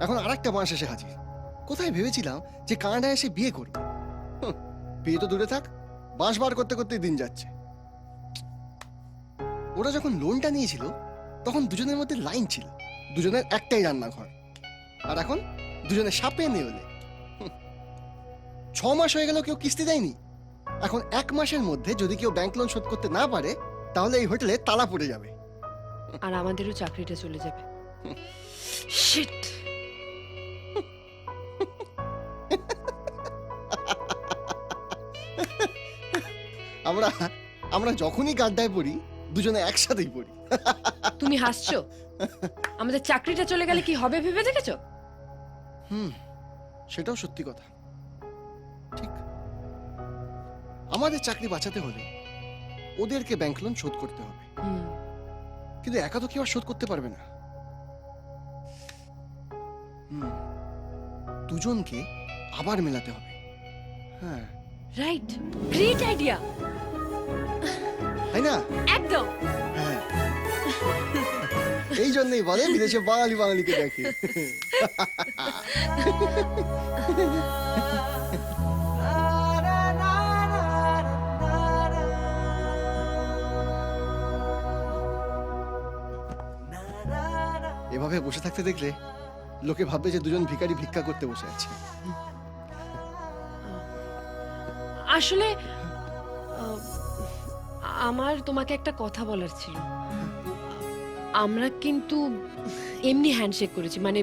এখন আর একটা মাস এসে হাজির। কোথায় ভেবেছিলাম যে কানাডায় এসে বিয়ে করবে বিয়ে তো দূরে থাক বাঁশ বার করতে করতে দিন যাচ্ছে। ওরা যখন লোনটা নিয়েছিল তখন দুজনের মধ্যে লাইন ছিল। দুজনের একটাই রান্নাঘর। আর এখন দুজনে সাপে নেওলে। ছ মাস হয়ে গেল কেউ কিস্তি দেয়নি। এখন এক মাসের মধ্যে যদি কেউ ব্যাংক লোন শোধ করতে না পারে তাহলে এই হোটেলে তালা পড়ে যাবে। আর আমাদেরও চাকরিটা চলে যাবে। শিট আমরা আমরা যখনই গাড্ডায় পড়ি দুজনে একসাথেই পড়ি। তুমি হাসছো? আমাদের চাকরিটা চলে গেলে কি হবে ভেবে দেখেছ? হুম সেটাও সত্যি কথা। ঠিক। আমাদের চাকরি বাঁচাতে হলে ওদেরকে ব্যাংক লোন শোধ করতে হবে। হুম, কিন্তু একা তো কেউ আর শোধ করতে পারবে না। হুম দুজনকে আবার মেলাতে হবে। হ্যাঁ। রাইট গ্রেট আইডিয়া তাই না? একদম। হ্যাঁ। এই জন্যই বলে বিদেশে বাঙালি বাঙালিকে দেখে। এভাবে বসে থাকতে দেখলে লোকে ভাববে যে দুজন ভিখারি ভিক্ষা করতে বসে আছে। আসলে আমার তোমাকে একটা কথা বলার ছিল। আমরা কিন্তু এমনি হ্যান্ডশেক করেছি মানে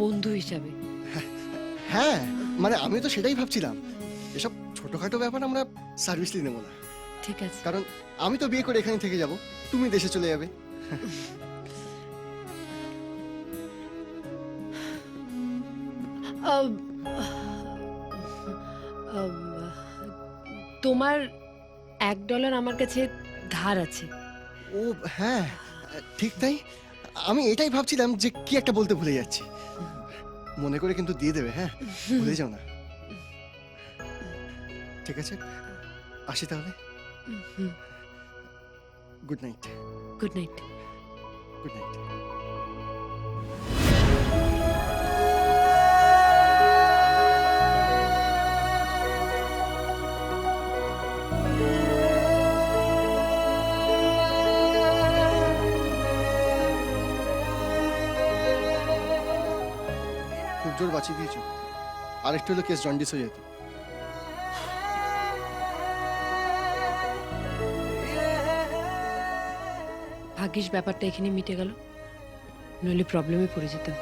বন্ধু হিসাবে। হ্যাঁ মানে আমি তো সেটাই ভাবছিলাম। এসব ছোটখাটো ব্যাপার আমরা সার্ভিসলি নেব না। ঠিক আছে। কারণ আমি তো বিয়ে করে এখানে থেকে যাব তুমি দেশে চলে যাবে। তোমার এক ডলার আমার কাছে ধার আছে। ও হ্যাঁ ঠিক তাই। আমি এটাই ভাবছিলাম যে কি একটা বলতে ভুলে যাচ্ছি। মনে করে কিন্তু দিয়ে দেবে হ্যাঁ? ভুলে যাও না। ঠিক আছে আসি তাহলে। Good night good night good night জোর বাঁচিয়ে দিয়েছ। আরেকটু হলো কেস জন্ডিস হয়ে যেত। ভাগ্যিস ব্যাপারটা এখানে মিটে গেল। নইলে প্রবলেমে পড়ে যেতাম।